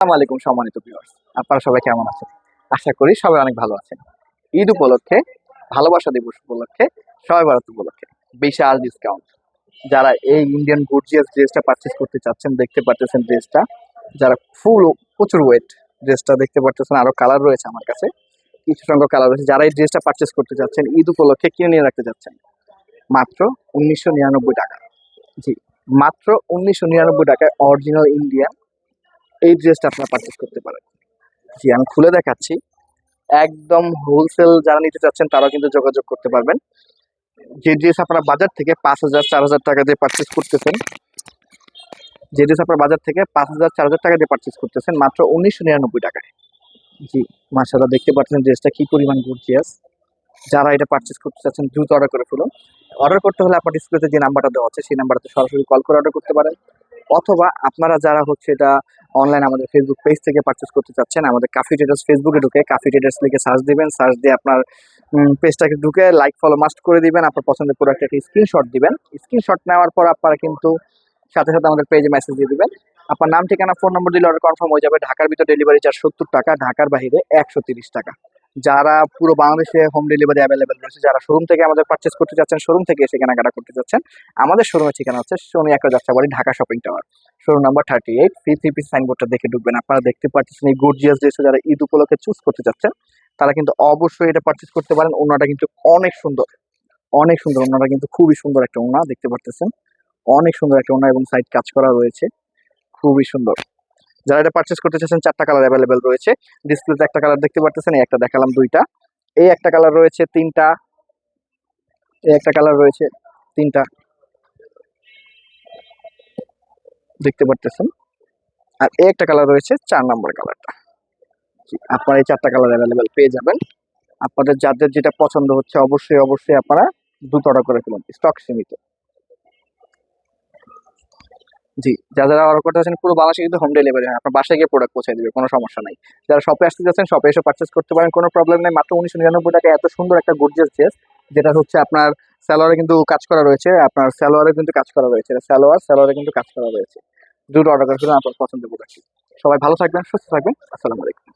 আসসালামু আলাইকুম সম্মানিত ভিউয়ার্স আপনারা সবাই কেমন আছেন? আশা করি সবাই অনেক ভালো আছেন। ঈদ উপলক্ষে, ভালোবাসা দিবস উপলক্ষে, সবাই ভারত উপলক্ষে বিশাল ডিসকাউন্ট যারা এই ইন্ডিয়ান গর্জিয়াস ড্রেসটা পারচেস করতে চাচ্ছেন, দেখতে পারতেছেন ড্রেসটা যারা ফুল প্রচুর ওয়েট ড্রেসটা দেখতে পারতেছেন আরও কালার রয়েছে আমার কাছে। কিছু সংখ্যক কালার রয়েছে। যারা এই ড্রেসটা পারচেস করতে চাচ্ছেন, ঈদ উপলক্ষে কিনে নিয়ে রাখতে চাচ্ছেন, মাত্র উনিশশো নিরানব্বই টাকা। জি, মাত্র উনিশশো নিরানব্বই টাকায় অরিজিনাল ইন্ডিয়ান এই ড্রেসটা আপনারা পারচেস করতে পারেন। জি, আমি খুলে দেখাচ্ছি। একদম হোলসেল যারা নিতে চাচ্ছেন, তারাও কিন্তু যোগাযোগ করতে পারবেন। যে ড্রেস আপনারা বাজার থেকে পাঁচ হাজার, চার হাজার টাকা দিয়ে পারচেস করতেছেন, যে ড্রেস আপনারা বাজার থেকে পাঁচ হাজার, চার হাজার টাকা দিয়ে পারচেস করতেছেন, মাত্র উনিশশো নিরানব্বই টাকায়। জি মাসাল্লাহ দেখতে পাচ্ছেন ড্রেসটা কি পরিমাণ গর্জিয়াস যারা এটা পারচেস করতে চাচ্ছেন, দ্রুত অর্ডার করে ফেলুন। অর্ডার করতে হলে আপনার ডিসপ্লেতে যে নাম্বারটা দেওয়া আছে, সেই নাম্বারটাতে সরাসরি কল করে অর্ডার করতে পারেন। অথবা আপনারা যারা হচ্ছে এটা অনলাইন আমাদের ফেসবুক পেজ থেকে পারচেস করতে চাচ্ছেন, আমাদের কাফি ট্রেডার্স ফেসবুকে ঢুকে কাফি ট্রেডার্স লিখে সার্চ দিবেন সার্চ দিয়ে আপনার পেজটাকে ঢুকে লাইক ফলো মাস্ট করে দিবেন, আপনার পছন্দের প্রোডাক্ট একটা স্ক্রিনশট দিবেন। স্ক্রিনশট নেওয়ার পর আপনারা কিন্তু সাথে সাথে আমাদের পেজে মেসেজ দিয়ে দিবেন। আপনার নাম, ঠিকানা ফোন নম্বর দিলে অর্ডার কনফার্ম হয়ে যাবে। ঢাকার ভিতর ডেলিভারি চার্জ সত্তর টাকা, ঢাকার বাইরে একশো তিরিশ টাকা। যারা পুরো বাংলাদেশে হোম ডেলিভারি অ্যাভেলেবেল রয়েছে, যারা শোরুম থেকে আমাদের পারচেস করতে চাচ্ছেন শোরুম থেকে এসে কেনাকাটা করতে চাচ্ছেন আমাদের শোরুমের ঠিকানা হচ্ছে শনি একটা Jatrabari, Dhaka shopping tower showroom number thirty eight ফি থ্রি পিস সাইনবোর্ডটা দেখে ঢুকবেন। আপনারা দেখতে পাচ্ছেন এই গর্জিয়াস ড্রেসে যারা ঈদ উপলক্ষে চুজ করতে চাচ্ছেন তারা কিন্তু অবশ্যই এটা পারচেস করতে পারেন। ওনাটা কিন্তু অনেক সুন্দর অনেক সুন্দর। ওনাটা কিন্তু খুবই সুন্দর একটা ওনা, দেখতে পারতেছেন? অনেক সুন্দর একটা ওনা এবং সাইড কাজ করা রয়েছে। খুবই সুন্দর। যারা এটা পারচেস করতে চাচ্ছেন, চারটা কালার অ্যাভেলেবেল রয়েছে। ডিসপ্লেতে একটা কালার দেখতে পারতেছেন, এই একটা দেখালাম দুইটা। এই একটা কালার রয়েছে তিনটা। এই একটা কালার রয়েছে তিনটা। দেখতে পারতেছেন? আর এই একটা কালার রয়েছে চার নম্বর কালারটা আপনারা এই চারটা কালার অ্যাভেলেবেল পেয়ে যাবেন। আপনাদের যাদের যেটা পছন্দ হচ্ছে, অবশ্যই অবশ্যই আপনারা দ্রুত অর্ডার করে ফেলুন স্টক সীমিত। জি যারা যারা অর্ডার করতে চাচ্ছেন পুরো বাংলাদেশে কিন্তু হোম ডেলিভারি হয় আপনার বাসায় গিয়ে প্রোডাক্ট পৌঁছে দেবে, কোনো সমস্যা নাই। যারা শপে আসতে যাচ্ছেন শপে এসে পার্চেস করতে পারেন, কোনো প্রবলেম নেই। মাত্র উনিশশো নিরানব্বই টাকা এত সুন্দর একটা গর্জিয়াস ড্রেস যেটা হচ্ছে আপনার স্যালোয়ারে কিন্তু কাজ করা রয়েছে। আপনার স্যালোয়ারে কিন্তু কাজ করা রয়েছে। স্যালোয়ার স্যালোয়ারে কিন্তু কাজ করা রয়েছে। দুটো অর্ডার করে আপনার পছন্দ প্রোডাক্ট সবাই ভালো থাকবেন, সুস্থ থাকবেন। আসসালামু আলাইকুম।